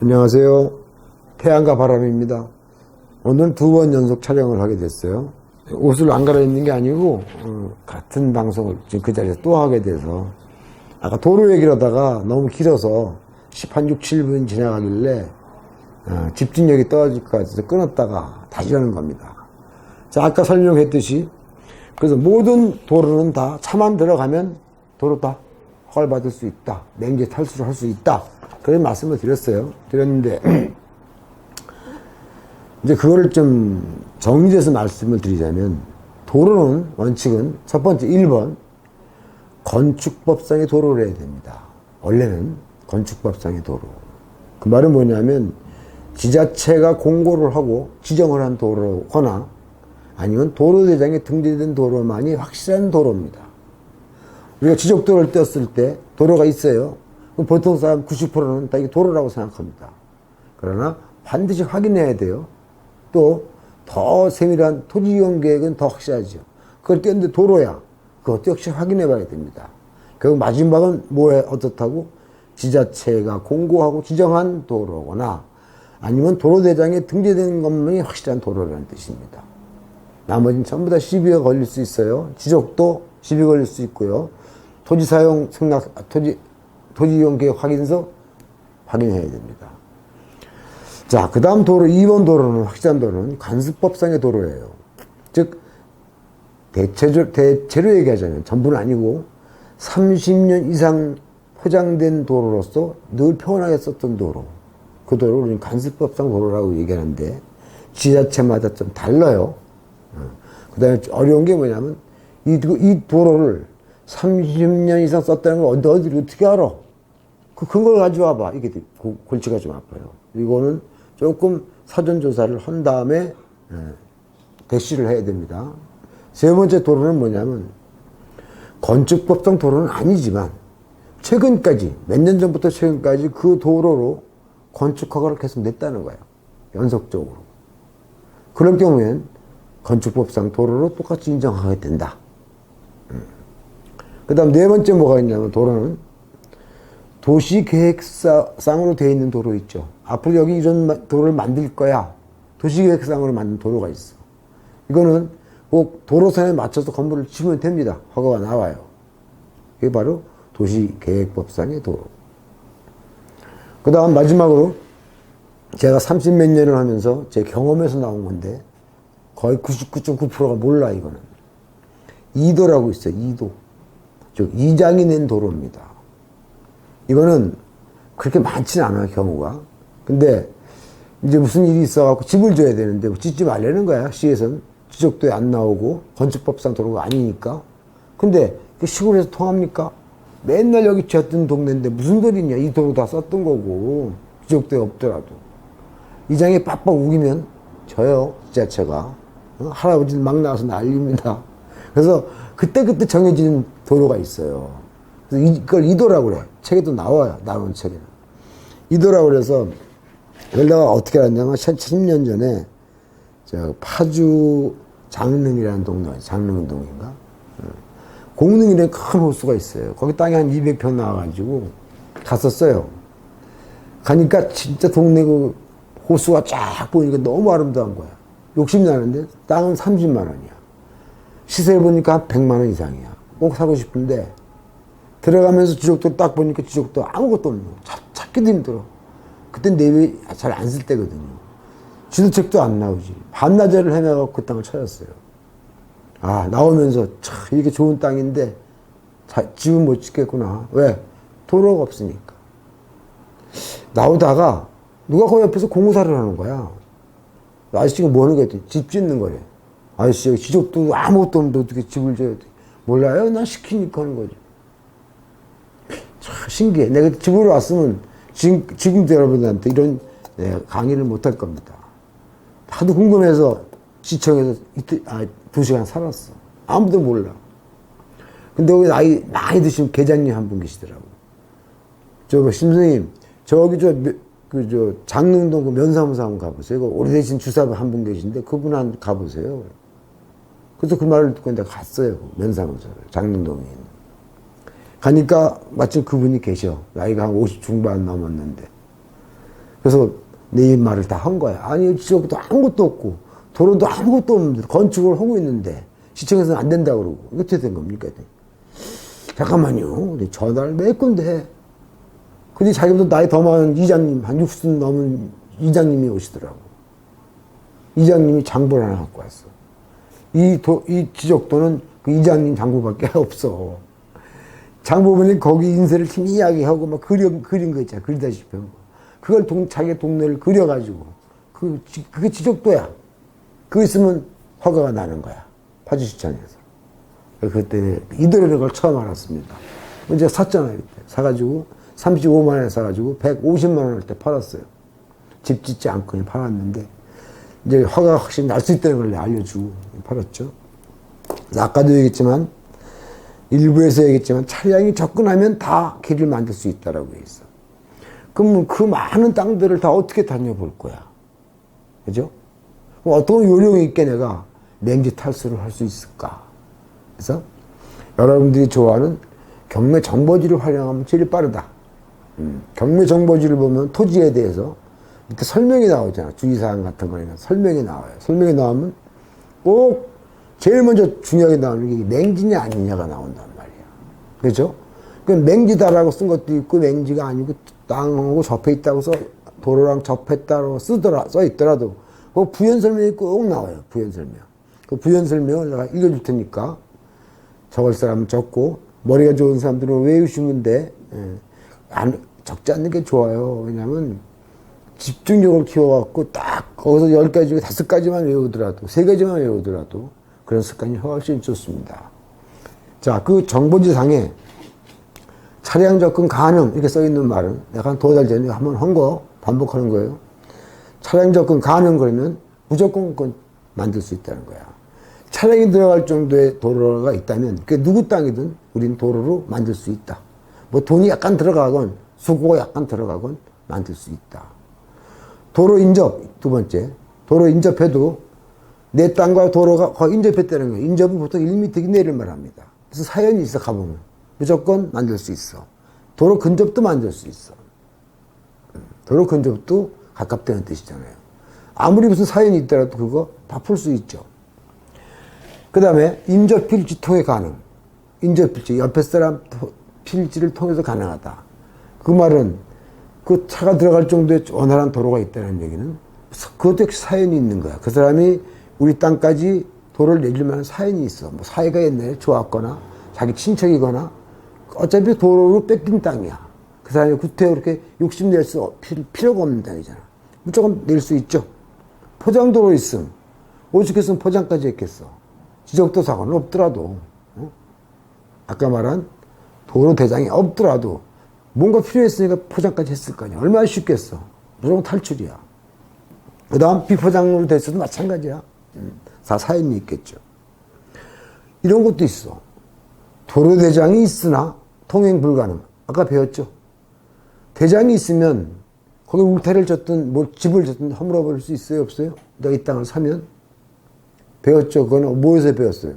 안녕하세요. 태양과 바람입니다. 오늘 두 번 연속 촬영을 하게 됐어요. 옷을 안 갈아입는 게 아니고 어, 같은 방송을 지금 그 자리에서 또 하게 돼서 아까 도로 얘기를 하다가 너무 길어서 10한 6, 7분 지나가길래 어, 집중력이 떨어질 것 같아서 끊었다가 다시 하는 겁니다. 자, 아까 설명했듯이 그래서 모든 도로는 다 차만 들어가면 도로 다 허가받을 수 있다. 냉제 탈수를 할 수 있다. 그런 말씀을 드렸어요. 드렸는데 이제 그거를 좀 정리해서 말씀을 드리자면 도로는 원칙은 첫 번째 1번 건축법상의 도로를 해야 됩니다. 원래는 건축법상의 도로. 그 말은 뭐냐면 지자체가 공고를 하고 지정을 한 도로거나 아니면 도로대장에 등재된 도로만이 확실한 도로입니다. 우리가 지적도를 떴을 때 도로가 있어요. 그럼 보통 사람 90%는 다 도로라고 생각합니다. 그러나 반드시 확인해야 돼요. 또 더 세밀한 토지 이용 계획은 더 확실하죠. 그걸 띄었는데 도로야. 그것도 역시 확인해 봐야 됩니다. 결국 마지막은 뭐에 어떻다고? 지자체가 공고하고 지정한 도로거나 아니면 도로대장에 등재된 것만이 확실한 도로라는 뜻입니다. 나머지는 전부 다 시비가 걸릴 수 있어요. 지적도 시비 걸릴 수 있고요. 토지 사용 승낙, 아, 토지, 토지 이용 계획 확인서 확인해야 됩니다. 자, 그 다음 도로, 2번 도로는, 확실한 도로는 관습법상의 도로예요. 즉, 대체로, 대체로 얘기하자면, 전부는 아니고, 30년 이상 포장된 도로로서 늘 평온하게 썼던 도로. 그 도로를 관습법상 도로라고 얘기하는데, 지자체마다 좀 달라요. 그 다음에 어려운 게 뭐냐면, 이, 이 도로를 30년 이상 썼다는 걸 어디, 어디, 어떻게 알아? 그 근거를 가져와 봐. 이게 고- 골치가 좀 아파요. 이거는 조금 사전 조사를 한 다음에 예, 대시를 해야 됩니다. 세 번째 도로는 뭐냐면 건축법상 도로는 아니지만 최근까지 몇 년 전부터 최근까지 그 도로로 건축 허가를 계속 냈다는 거예요. 연속적으로. 그럴 경우엔 건축법상 도로로 똑같이 인정하게 된다. 그 다음 네 번째 뭐가 있냐면 도로는 도시계획상으로 되어 있는 도로 있죠. 앞으로 여기 이런 마- 도로를 만들 거야. 도시계획상으로 만든 도로가 있어. 이거는 꼭 도로선에 맞춰서 건물을 지으면 됩니다. 허가가 나와요. 이게 바로 도시계획법상의 도로. 그 다음 마지막으로 제가 30 몇 년을 하면서 제 경험에서 나온 건데 거의 99.9%가 몰라 이거는. 이도라고 있어요. 이도. 즉 이장이 낸 도로입니다. 이거는 그렇게 많지는 않아요 경우가. 근데 이제 무슨 일이 있어갖고 집을 줘야 되는데 뭐 짓지 말라는 거야 시에서는 지적도에 안 나오고 건축법상 도로가 아니니까. 근데 그 시골에서 통합니까? 맨날 여기 지었던 동네인데 무슨 소리냐 이 도로 다 썼던 거고 지적도에 없더라도 이장이 빡빡 우기면 져요 지자체가 어? 할아버지들 막 나와서 난립니다. 그래서 그때그때 정해지는 도로가 있어요. 이걸 이도라고 그래. 책에도 나와요. 나온 책에는. 이도라고 그래서 이걸 내가 어떻게 알았냐면 10년 전에 저 파주 장릉이라는 동네, 장릉동인가? 어. 공릉이라는 큰 호수가 있어요. 거기 땅이 한 200평 나와가지고 갔었어요. 가니까 진짜 동네 그 호수가 쫙 보이니까 너무 아름다운 거야. 욕심 나는데 땅은 30만 원이야. 시세를 보니까 한 100만 원 이상이야. 꼭 사고 싶은데 들어가면서 지적도 딱 보니까 지적도 아무것도 없는 거야. 찾, 찾기도 힘들어. 그때 내비 잘 안 쓸 때거든요. 지도책도 안 나오지. 반나절을 헤매고 그 땅을 찾았어요. 아, 나오면서 참 이게 좋은 땅인데 자, 집은 못 짓겠구나. 왜? 도로가 없으니까. 나오다가 누가 그 옆에서 공사를 하는 거야. 아저씨가 뭐 하는 거야? 집 짓는 거래. 아저씨 지적도 아무것도 없는데 어떻게 집을 져야 돼? 몰라요? 난 시키니까 하는 거지. 참 신기해. 내가 집으로 왔으면 지금, 지금도 여러분들한테 이런 네, 강의를 못 할 겁니다. 하도 궁금해서 시청에서 이틀, 아, 두 시간 살았어. 아무도 몰라. 근데 여기 나이, 나이 드신 계장님 한 분 계시더라고. 저, 뭐, 심선생님, 저기 저, 며- 그, 저, 장릉동 그 면사무소 한번 가보세요. 그 오래되신 주사부 한 분 계신데 그분 한 가보세요. 그래서 그 말을 듣고 내가 갔어요. 그 면사무소를. 장릉동에 있는. 가니까 마침 그분이 계셔. 나이가 한 50 중반 넘었는데. 그래서 내 말을 다 한 거야. 아니, 지적도 아무것도 없고, 도로도 아무것도 없는데, 건축을 하고 있는데, 시청에서는 안 된다고 그러고, 어떻게 된 겁니까? 잠깐만요. 전화를 몇 건데. 근데 자기보다 나이 더 많은 이장님, 한 60 넘은 이장님이 오시더라고. 이장님이 장부를 하나 갖고 왔어. 이 도, 이 지적도는 그 이장님 장부밖에 없어. 장부분이 거기 인쇄를 팀 이야기하고 막 그려, 그린 거 있잖아. 그리다시피 한 거. 그걸 동, 자기 동네를 그려가지고. 그, 지- 그게 지적도야. 그거 있으면 허가가 나는 거야. 파주시청에서. 그때 이도련의 걸 처음 알았습니다. 이제 샀잖아요. 그때. 사가지고 35만 원에 사가지고 150만 원을 때 팔았어요. 집 짓지 않고 팔았는데 이제 허가가 확실히 날 수 있다는 걸 알려주고 팔았죠. 아까도 얘기했지만 일부에서 얘기했지만 차량이 접근하면 다 길을 만들 수 있다라고 돼 있어. 그럼 그 많은 땅들을 다 어떻게 다녀볼 거야? 그죠? 어떤 요령 있게 내가 맹지 탈수를 할 수 있을까? 그래서 여러분들이 좋아하는 경매 정보지를 활용하면 제일 빠르다. 음, 경매 정보지를 보면 토지에 대해서 이렇게 설명이 나오잖아. 주의사항 같은 거는 설명이 나와요. 설명이 나오면 꼭 제일 먼저 중요하게 나오는 게 맹지냐 아니냐가 나온단 말이야. 그죠? 그 맹지다라고 쓴 것도 있고 맹지가 아니고 땅하고 접해 있다고 써 도로랑 접했다고 쓰더라 써 있더라도 그 부연 설명이 꼭 나와요. 부연 설명. 그 부연 설명을 내가 읽어줄 테니까 적을 사람은 적고 머리가 좋은 사람들은 외우시면 돼. 예. 안, 적지 않는 게 좋아요. 왜냐면 집중력을 키워갖고 딱 거기서 열 가지 중에 다섯 가지만 외우더라도 세 가지만 외우더라도 그런 습관이 훨씬 좋습니다. 자, 그 정보지상에 차량 접근 가능 이렇게 써 있는 말은 내가 한 두달 전에 한번 한 거 반복하는 거예요. 차량 접근 가능 그러면 무조건 그건 만들 수 있다는 거야. 차량이 들어갈 정도의 도로가 있다면 그 누구 땅이든 우린 도로로 만들 수 있다. 뭐 돈이 약간 들어가건 수고가 약간 들어가건 만들 수 있다. 도로 인접 두 번째 도로 인접해도 내 땅과 도로가 거의 인접했다는 거예요. 인접은 보통 1m 이내를 말합니다. 그래서 사연이 있어 가보면 무조건 만들 수 있어. 도로 근접도 만들 수 있어. 음, 도로 근접도 가깝다는 뜻이잖아요. 아무리 무슨 사연이 있더라도 그거 다 풀 수 있죠. 그 다음에 인접 필지 통해 가능. 인접 필지, 옆에 사람 토- 필지를 통해서 가능하다. 그 말은 그 차가 들어갈 정도의 원활한 도로가 있다는 얘기는 그것도 역시 사연이 있는 거야. 그 사람이 우리 땅까지 도로를 내줄 만한 사연이 있어. 뭐 사이가 옛날에 좋았거나 자기 친척이거나 어차피 도로로 뺏긴 땅이야. 그 사람이 구태여 그렇게 욕심낼 수 없- 필- 필요가 없는 땅이잖아. 무조건 낼 수 있죠. 포장도로 있음. 오죽했으면 포장까지 했겠어. 지적도 사고는 없더라도. 어? 아까 말한 도로 대장이 없더라도 뭔가 필요했으니까 포장까지 했을 거 아니야. 얼마나 쉽겠어. 무조건 탈출이야. 그 다음 비포장으로 됐어도 마찬가지야. 음, 다 사연이 있겠죠. 이런 것도 있어. 도로 대장이 있으나 통행 불가능. 아까 배웠죠. 대장이 있으면 거기 울타리를 졌든 뭐 집을 졌든 허물어 버릴 수 있어요, 없어요? 내가 이 땅을 사면 배웠죠. 그거는 뭐에서 배웠어요?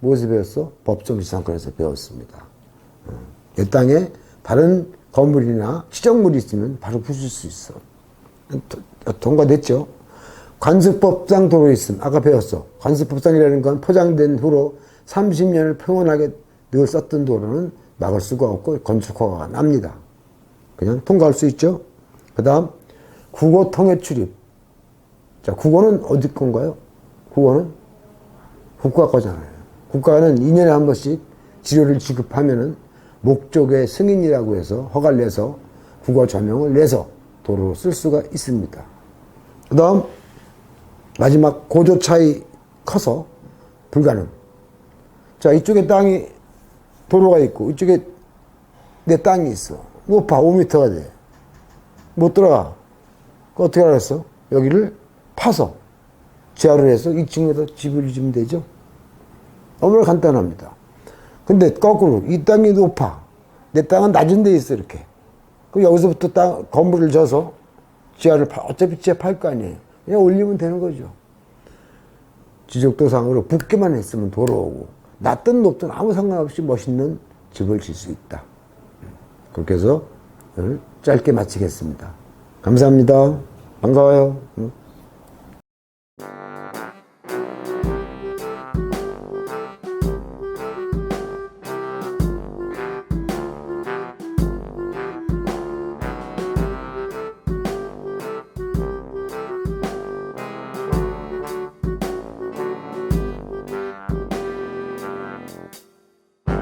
무엇에서 배웠어? 법정지상권에서 배웠습니다. 어. 내 땅에 다른 건물이나 시정물이 있으면 바로 부술 수 있어. 도- 통과됐죠? 관습법상 도로 있음. 아까 배웠어. 관습법상이라는 건 포장된 후로 30년을 평온하게 늘 썼던 도로는 막을 수가 없고 건축허가가 납니다. 그냥 통과할 수 있죠? 그 다음, 국어 통해 출입. 자, 국어는 어디 건가요? 국어는 국가 거잖아요. 국가는 2년에 한 번씩 지료를 지급하면은 목적의 승인이라고 해서 허가를 내서 국어 전형을 내서 도로로 쓸 수가 있습니다. 그 다음, 마지막 고조 차이 커서 불가능. 자, 이쪽에 땅이 도로가 있고, 이쪽에 내 땅이 있어. 높아, 5m가 돼. 못 들어가. 그 어떻게 알았어? 여기를 파서 지하를 해서 2층에다 집을 지으면 되죠? 너무나 간단합니다. 근데 거꾸로 이 땅이 높아. 내 땅은 낮은 데 있어 이렇게. 그럼 여기서부터 땅 건물을 져서 지하를 파, 어차피 지하 팔 거 아니에요. 그냥 올리면 되는 거죠. 지적도상으로 붙기만 했으면 도로오고 낮든 높든 아무 상관없이 멋있는 집을 질 수 있다. 그렇게 해서 짧게 마치겠습니다. 감사합니다. 반가워요. 응.